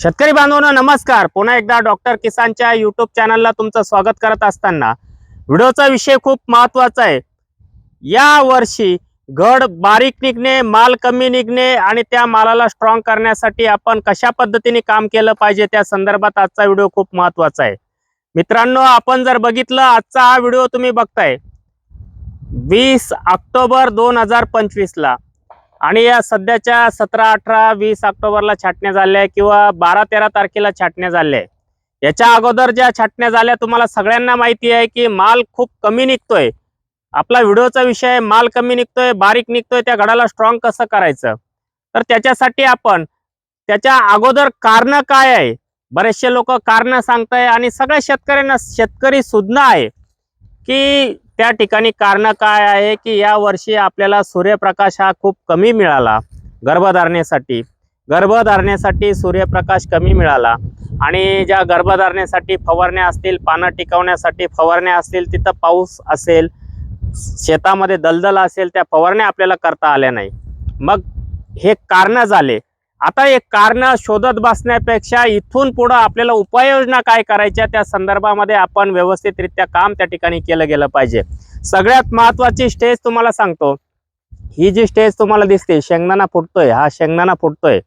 शेतकरी बांधवांनो नमस्कार. पुन्हा एकदा डॉक्टर किसानच्या युट्यूब चॅनलला तुमचं स्वागत करत असताना व्हिडिओचा विषय खूप महत्त्वाचा आहे. या वर्षी घड बारीक निघणे माल कमी निघणे आणि त्या मालाला स्ट्रॉंग करण्यासाठी आपण कशा पद्धतीने काम केलं पाहिजे त्या संदर्भात आजचा व्हिडिओ खूप महत्त्वाचा आहे. मित्रांनो आपण जर बघितलं आजचा हा व्हिडिओ तुम्ही बघताय. वीस ऑक्टोबर दोन हजार पंचवीसला आणि या सध्याच्या सतरा अठरा वीस ऑक्टोबरला छाटण्या झाल्या किंवा बारा तेरा तारखेला छाटण्या झाल्या. याच्या अगोदर ज्या छाटण्या झाल्या तुम्हाला सगळ्यांना माहिती आहे की माल खूप कमी निघतोय. आपला व्हिडिओचा विषय आहे माल कमी निघतोय बारीक निघतोय त्या घडाला स्ट्रॉंग कसं करायचं? तर त्याच्यासाठी आपण त्याच्या अगोदर कारण काय आहे? बरेचसे लोक कारण सांगताय आणि सगळ्या शेतकऱ्यांना शेतकरी सुज्ञ आहे की त्या ठिकाणी कारण काय आहे की या वर्षी आपल्याला सूर्यप्रकाश हा खूप कमी मिळाला गर्भधारणेसाठी. गर्भधारणेसाठी सूर्यप्रकाश कमी मिळाला आणि ज्या गर्भधारणेसाठी फवारण्या असतील पानं टिकवण्यासाठी फवारण्या असतील तिथं पाऊस असेल शेतामध्ये दलदल असेल त्या फवारण्या आपल्याला करता आल्या नाही. मग हे कारणं झाले आता एक कारण शोधत बसण्यापेक्षा इथून पुढं आपल्याला उपाययोजना काय करायच्या त्या संदर्भामध्ये आपण व्यवस्थितरित्या काम त्या ठिकाणी केलं गेलं पाहिजे. सगळ्यात महत्वाची स्टेज तुम्हाला सांगतो. ही जी स्टेज तुम्हाला दिसते शेंगदाणा फुटतोय हा शेंगदाणा फुटतोय.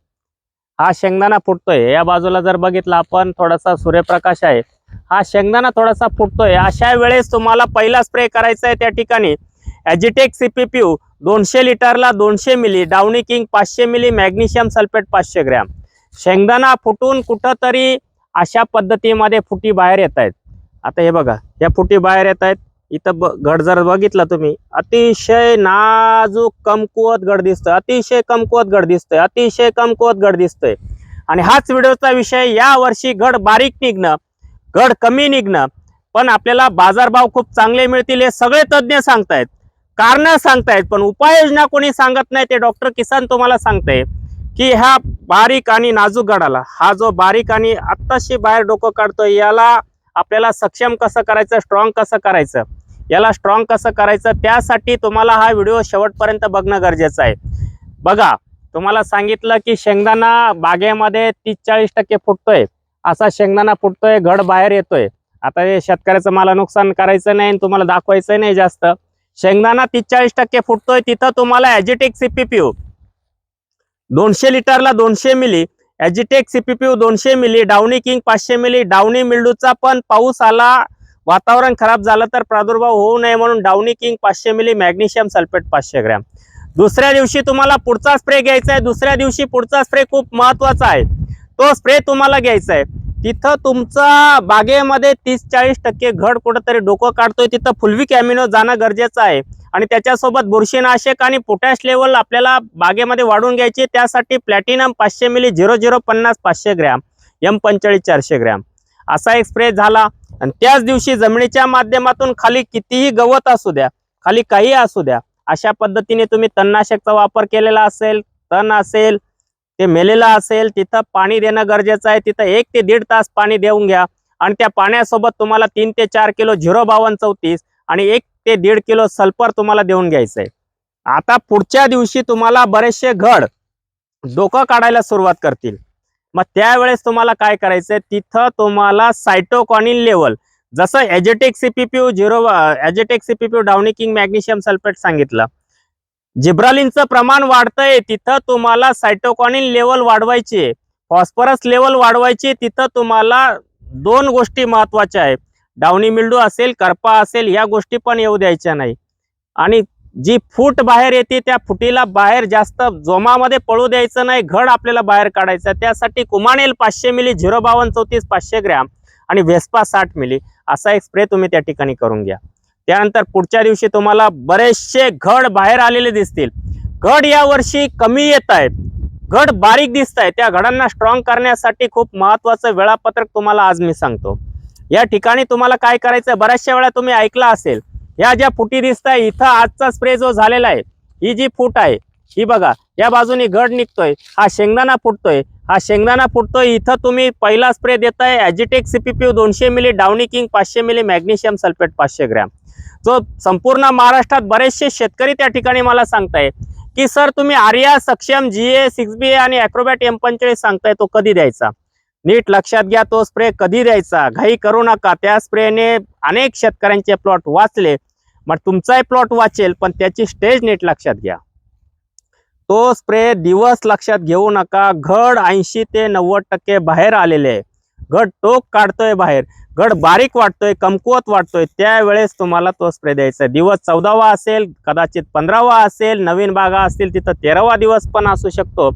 हा शेंगदाणा फुटतोय. या बाजूला जर बघितलं आपण थोडासा सूर्यप्रकाश आहे. हा शेंगदाणा थोडासा फुटतोय. अशा वेळेस तुम्हाला पहिला स्प्रे करायचा आहे त्या ठिकाणी. ॲजिटेक सीपीपीयू दोनशे लिटरला दोनशे मिली डाउनी किंग पाचशे मिली मॅग्नेशियम सल्फेट पाचशे ग्रॅम. शेंगदाणा फुटून कुठंतरी अशा पद्धतीमध्ये फुटी बाहेर येत आहेत. आता हे बघा या फुटी बाहेर येत आहेत. इथं ब गड जर बघितलं तुम्ही अतिशय नाजूक कमकुवत गड दिसतोय अतिशय कमकुवत गड दिसतोय अतिशय कमकुवत गड दिसतोय. आणि हाच व्हिडिओचा विषय या वर्षी घड बारीक निघणं गड कमी निघणं पण आपल्याला बाजारभाव खूप चांगले मिळतील हे सगळे तज्ज्ञ सांगतायत. कारण सांगतायत पण उपाययोजना कोणी सांगत नाही ते डॉक्टर किसान तुम्हाला सांगताय की ह्या बारीक आणि नाजूक गडाला हा जो बारीक आणि आत्ताशी बाहेर डोकं काढतोय याला आपल्याला सक्षम कसं करायचं स्ट्रॉंग कसं करायचं? याला स्ट्रॉंग कसं करायचं? त्यासाठी तुम्हाला हा व्हिडिओ शेवटपर्यंत बघणं गरजेचं आहे. बघा तुम्हाला सांगितलं की शेंगदाणा बागेमध्ये तीस चाळीस टक्के फुटतोय. असा शेंगदाणा फुटतोय घड बाहेर येतोय. आता हे शेतकऱ्याचं मला नुकसान करायचं नाही आणि तुम्हाला दाखवायचं नाही जास्त. शेंगदाणा तीस चाळीस टक्के फुटतोय तिथं तुम्हाला ॲजिटेक सीपीपीयू दोनशे लिटरला दोनशे मिली. ॲजिटेक सीपीपीयू दोनशे मिली डाउनी किंग पाचशे मिली डाउनी मिल्डूचा पण पाऊस आला. वातावरण खराब झालं तर प्रादुर्भाव होऊ नये म्हणून डाउनी किंग पाचशे मिली मॅग्नेशियम सल्फेट पाचशे ग्रॅम. दुसऱ्या दिवशी तुम्हाला पुढचा स्प्रे घ्यायचा आहे. दुसऱ्या दिवशी पुढचा स्प्रे खूप महत्त्वाचा आहे. तो स्प्रे तुम्हाला घ्यायचा आहे. तिथं तुमचा बागेमध्ये तीस चाळीस टक्के घड कुठंतरी डोकं काढतोय तिथं फुलविक ॲमिनो जाणं गरजेचं आहे. आणि त्याच्यासोबत बुरशीनाशक आणि पोटॅश लेवल आपल्याला बागेमध्ये वाढून घ्यायची त्यासाठी प्लॅटिनम पाचशे मिली झिरो झिरो पन्नास पाचशे ग्रॅम एम पंचेचाळीस चारशे ग्रॅम. असा एक स्प्रे झाला. आणि त्याच दिवशी जमिनीच्या माध्यमातून खाली कितीही गवत असू द्या खाली काही असू द्या अशा पद्धतीने तुम्ही तणनाशकचा वापर केलेला असेल तण असेल ते मेलेला असेल तिथं पाणी देणं गरजेचं आहे. तिथं एक ते दीड तास पाणी देऊन घ्या. आणि त्या पाण्यासोबत तुम्हाला तीन ते चार किलो झिरो बावन्न चौतीस आणि एक ते दीड किलो सल्फर तुम्हाला देऊन घ्यायचंय. आता पुढच्या दिवशी तुम्हाला बरेचसे घड डोकं काढायला सुरुवात करतील. मग त्यावेळेस तुम्हाला काय करायचंय? तिथं तुम्हाला सायटोकॉनिन लेवल जसं ॲजेटेक सीपीपीयू झिरो ॲजेटेक सीपीपीयू डाउनिकिंग मॅग्नेशियम सल्फेट सांगितलं. जिब्रालिनचं प्रमाण वाढतंय तिथं तुम्हाला सायटोकॉनिन लेवल वाढवायची फॉस्फरस लेवल वाढवायची तिथं तुम्हाला दोन गोष्टी महत्त्वाच्या आहेत. डाउनी मिल्डू असेल करपा असेल या गोष्टी पण येऊ द्यायच्या नाही. आणि जी फूट बाहेर येते त्या फुटीला बाहेर जास्त जोमामध्ये पळू द्यायचं नाही घड आपल्याला बाहेर काढायचं त्यासाठी कुमानेल पाचशे मिली झिरो बावन्न चौतीस पाचशे ग्रॅम आणि व्हेस्पा साठ मिली असा एक स्प्रे तुम्ही त्या ठिकाणी करून घ्या. त्यानंतर पुढच्या दिवशी तुम्हाला बरेचसे घड बाहेर आलेले दिसतील. घड या वर्षी कमी येत आहेत घड बारीक दिसत आहे. त्या घडांना स्ट्रॉंग करण्यासाठी खूप महत्वाचं वेळापत्रक तुम्हाला आज मी सांगतो. या ठिकाणी तुम्हाला काय करायचं बऱ्याचशा वेळा तुम्ही ऐकला असेल. या ज्या फुटी दिसत आहे इथं आजचा स्प्रे जो झालेला आहे ही जी फूट आहे ही बघा या बाजूनी घड निघतोय. हा शेंगदाणा फुटतोय. हा शेंगदाणा फुटतोय. इथं तुम्ही पहिला स्प्रे देताय ॲजिटेक सीपीपीयू दोनशे मिली डाउनी किंग पाचशे मिली मॅग्नेशियम सल्फेट पाचशे ग्रॅम. जो संपूर्ण महाराष्ट्रात बरेचसे शेतकरी त्या ठिकाणी मला सांगताय की सर तुम्ही आर्या सक्षम जी ए सिक्स बी ए आणि अॅक्रोबॅट एम पंचेचाळीस सांगताय तो कधी द्यायचा? नीट लक्षात घ्या तो स्प्रे कधी द्यायचा? घाई करू नका त्या स्प्रेने अनेक शेतकऱ्यांचे प्लॉट वाचले. मग तुमचाही प्लॉट वाचेल पण त्याची स्टेज नीट लक्षात घ्या. तो स्प्रे दिवस लक्षात घेऊ नका घड ऐंशी ते नव्वद टक्के बाहेर आलेले घट टोक काढतोय बाहेर घड बारीक वाटतोय कमकुवत वाटतोय त्यावेळेस तुम्हाला तो स्प्रे द्यायचा आहे. दिवस चौदावा असेल कदाचित पंधरावा असेल नवीन बागा असतील तिथं तेरावा दिवस पण असू शकतो.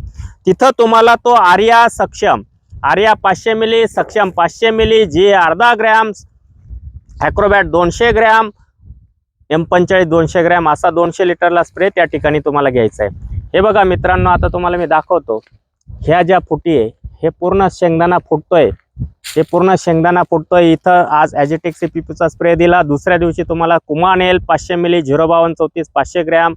तिथं तुम्हाला तो आर्या सक्षम आर्या पाचशे मिली सक्षम पाचशे मिली जी अर्धा ग्रॅम ॲक्रोबॅट दोनशे ग्रॅम एम पंचेचाळीस दोनशे ग्रॅम असा दोनशे लिटरला स्प्रे त्या ठिकाणी तुम्हाला घ्यायचा आहे. हे बघा मित्रांनो आता तुम्हाला मी दाखवतो. ह्या ज्या फुटी आहे हे पूर्ण शेंगदाणा फुटतोय. हे पूर्ण शेंगदाणा फुटतोय. इथं आज ॲजिटेक सी पीचा स्प्रे दिला. दुसऱ्या दिवशी तुम्हाला कुमान कुमानेल पाचशे मिली झिरो बावन्न चौतीस पाचशे ग्रॅम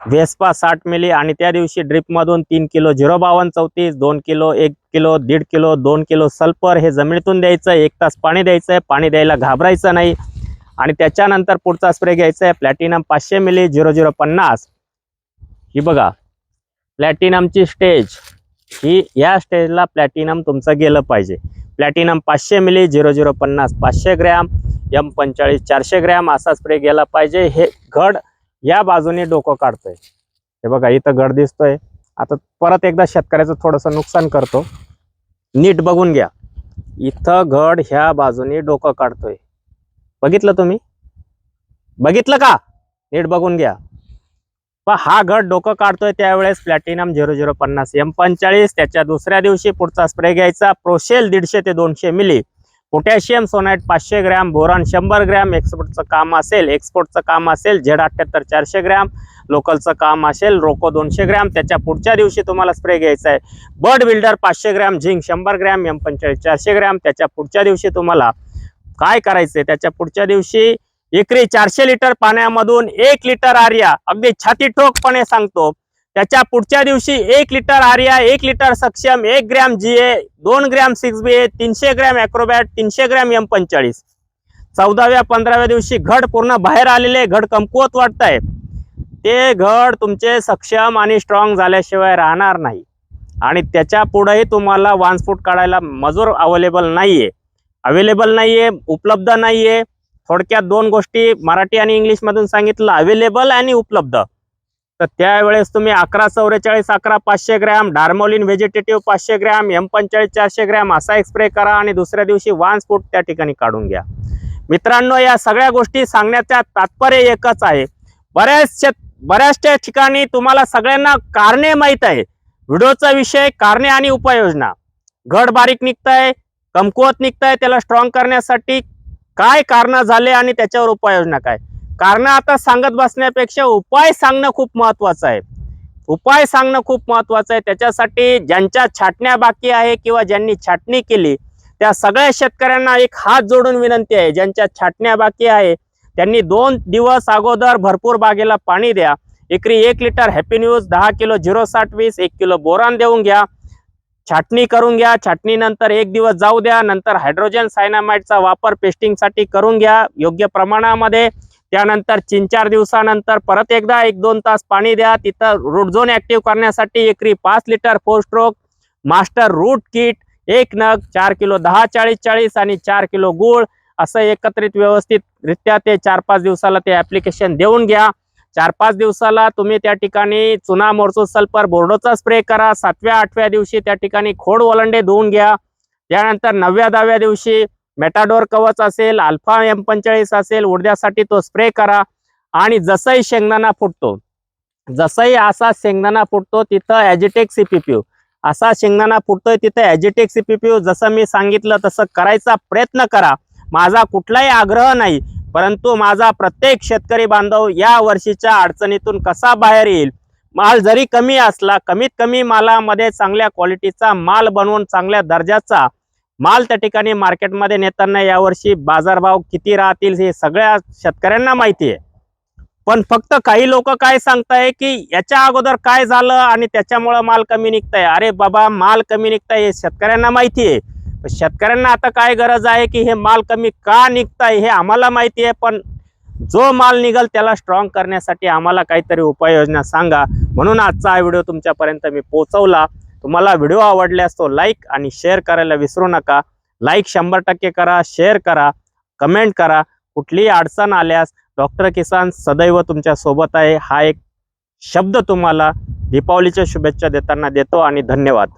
वेस्पा साठ मिली आणि त्या दिवशी ड्रिपमधून तीन किलो झिरो बावन्न चौतीस दोन किलो एक किलो दीड किलो दोन किलो सल्फर हे जमिनीतून द्यायचं एक तास पाणी द्यायचं आहे पाणी द्यायला घाबरायचं नाही. आणि त्याच्यानंतर पुढचा स्प्रे घ्यायचा आहे प्लॅटिनम पाचशे मिली झिरो झिरो पन्नास. ही बघा. प्लॅटिनमची स्टेज ही या स्टेजला प्लॅटिनम तुमचं गेलं पाहिजे. प्लॅटिनम पाचशे मिली झिरो झिरो पन्नास पाचशे ग्रॅम एम पंचाळीस चारशे ग्रॅम असा स्प्रे गेला पाहिजे. हे घड या बाजूने डोकं काढतोय. हे बघा इथं घड दिसतोय. आता परत एकदा शेतकऱ्याचं थोडंसं नुकसान करतो. नीट बघून घ्या. इथं घड ह्या बाजूने डोकं काढतोय. बघितलं तुम्ही? बघितलं का? नीट बघून घ्या. पण हा गट डोकं काढतोय त्यावेळेस प्लॅटिनम झिरो झिरो पन्नास एम पंचाळीस त्याच्या दुसऱ्या दिवशी पुढचा स्प्रे घ्यायचा. प्रोशेल दीडशे ते दोनशे मिली पोटॅशियम सोनाईट पाचशे ग्रॅम. बोरान शंभर ग्रॅम. एक्सपोर्टचं काम असेल एक्सपोर्टचं काम असेल झेड अठ्ठ्याहत्तर चारशे ग्रॅम. लोकलचं काम असेल रोको दोनशे ग्रॅम. त्याच्या पुढच्या दिवशी तुम्हाला स्प्रे घ्यायचा आहे. बर्ड बिल्डर पाचशे ग्रॅम. झिंक शंभर ग्रॅम. एम पंचाळीस चारशे ग्रॅम. त्याच्या पुढच्या दिवशी तुम्हाला काय करायचंय? त्याच्या पुढच्या दिवशी एकरी चारशे लिटर पाण्यामधून एक लिटर आर्या अगदी छाती ठोकपणे सांगतो. त्याच्या पुढच्या दिवशी एक लिटर आर्या एक लिटर सक्षम एक ग्रॅम जी ए दोन ग्रॅम सिक्स बी ए तीनशे ग्रॅम ॲक्रोबॅट तीनशे ग्रॅम एम पंचेचाळीस. चौदाव्या पंधराव्या दिवशी घड पूर्ण बाहेर आलेले घड कमकुवत वाटतंय. ते घड तुमचे सक्षम आणि स्ट्रॉंग झाल्याशिवाय राहणार नाही. आणि त्याच्या पुढेही तुम्हाला वान्सफूट काढायला मजूर अवेलेबल नाहीये. अवेलेबल नाहीये उपलब्ध नाहीये. थोडक्यात दोन गोष्टी मराठी आणि इंग्लिशमधून सांगितलं अवेलेबल आणि उपलब्ध. तर त्यावेळेस तुम्ही अकरा चौवेचाळीस अकरा पाचशे ग्रॅम डार्मोलिन व्हेजिटेटिव्ह पाचशे ग्रॅम एम पंचेचाळीस चारशे ग्रॅम असा एक स्प्रे करा आणि दुसऱ्या दिवशी वान स्फूट त्या ठिकाणी काढून घ्या. मित्रांनो या सगळ्या गोष्टी सांगण्याचा तात्पर्य एकच आहे. बऱ्याचशा बऱ्याचशा ठिकाणी तुम्हाला सगळ्यांना कारणे माहीत आहे. व्हिडिओचा विषय कारणे आणि उपाययोजना. घड बारीक निघताय कमकुवत निघताय त्याला स्ट्रॉंग करण्यासाठी काय कारण झाले आणि त्याच्यावर उपाययोजना काय? कारण आता सांगत बसण्यापेक्षा उपाय सांगणं खूप महत्वाचं आहे. उपाय सांगणं खूप महत्वाचं आहे. त्याच्यासाठी ज्यांच्या छाटण्या बाकी आहे किंवा ज्यांनी छाटणी केली त्या सगळ्या शेतकऱ्यांना एक हात जोडून विनंती आहे. ज्यांच्या छाटण्या बाकी आहे त्यांनी दोन दिवस अगोदर भरपूर बागेला पाणी द्या. एकरी एक लिटर हॅपी न्यूज दहा किलो झिरो साठ वीस एक किलो बोरान देऊन घ्या. छाटणी करून घ्या. छाटणीनंतर एक दिवस जाऊ द्या. नंतर हायड्रोजन सायनामाइडचा वापर पेस्टिंगसाठी करून घ्या. योग्य प्रमाणामध्ये. त्यानंतर तीन चार दिवसानंतर परत एकदा एक दोन तास पाणी द्या. तिथं रूट झोन ऍक्टिव्ह करण्यासाठी एकरी पाच litre four stroke master root kit एक नग चार किलो दहा चाळीस चाळीस आणि चार किलो गुळ असं एकत्रित व्यवस्थितरित्या ते चार पाच दिवसाला ते ऍप्लिकेशन देऊन घ्या. चार पाच दिवसाला तुम्ही त्या ठिकाणी चुना मोरचो सल्फर बोर्डोचा स्प्रे करा. सातव्या आठव्या दिवशी त्या ठिकाणी खोड ओलंडे धुवून घ्या. त्यानंतर नवव्या दहाव्या दिवशी मेटाडोर कवच असेल अल्फा एम पंचेचाळीस असेल उडद्यासाठी तो स्प्रे करा. आणि जसंही शेंगदाणा फुटतो. जसंही असा शेंगदाणा फुटतो तिथं ॲजिटेक सीपीपीयू असा शेंगदाणा फुटतोय तिथं ॲजिटेक सीपीपीयू जसं मी सांगितलं तसं करायचा प्रयत्न करा. माझा कुठलाही आग्रह नाही. परंतु माझा प्रत्येक शेतकरी बांधव या वर्षीच्या अडचणीतून कसा बाहेर येईल? माल जरी कमी असला कमीत कमी मालामध्ये चांगल्या क्वालिटीचा माल बनवून चांगल्या दर्जाचा माल त्या ठिकाणी मार्केटमध्ये नेताना यावर्षी बाजारभाव किती राहतील हे सगळ्या शेतकऱ्यांना माहिती आहे. पण फक्त काही लोक काय सांगताय की याच्या अगोदर काय झालं आणि त्याच्यामुळं माल कमी निघताय? अरे बाबा माल कमी निघताय हे शेतकऱ्यांना माहिती आहे. शेतकऱ्यांना आता काय गरज आहे की हे माल कमी का निघताय हे आम्हाला माहिती आहे पण जो माल निघल त्याला स्ट्रॉंग करण्यासाठी आम्हाला काहीतरी उपाययोजना सांगा. म्हणून आजचा हा व्हिडिओ तुमच्यापर्यंत मी पोहोचवला. तुम्हाला व्हिडिओ आवडल्यास तो लाईक आणि शेअर करायला विसरू नका. लाईक शंभर टक्के करा शेअर करा कमेंट करा. कुठलीही अडचण आल्यास डॉक्टर किसान सदैव तुमच्यासोबत आहे. हा एक शब्द तुम्हाला दीपावलीच्या शुभेच्छा देताना देतो आणि धन्यवाद.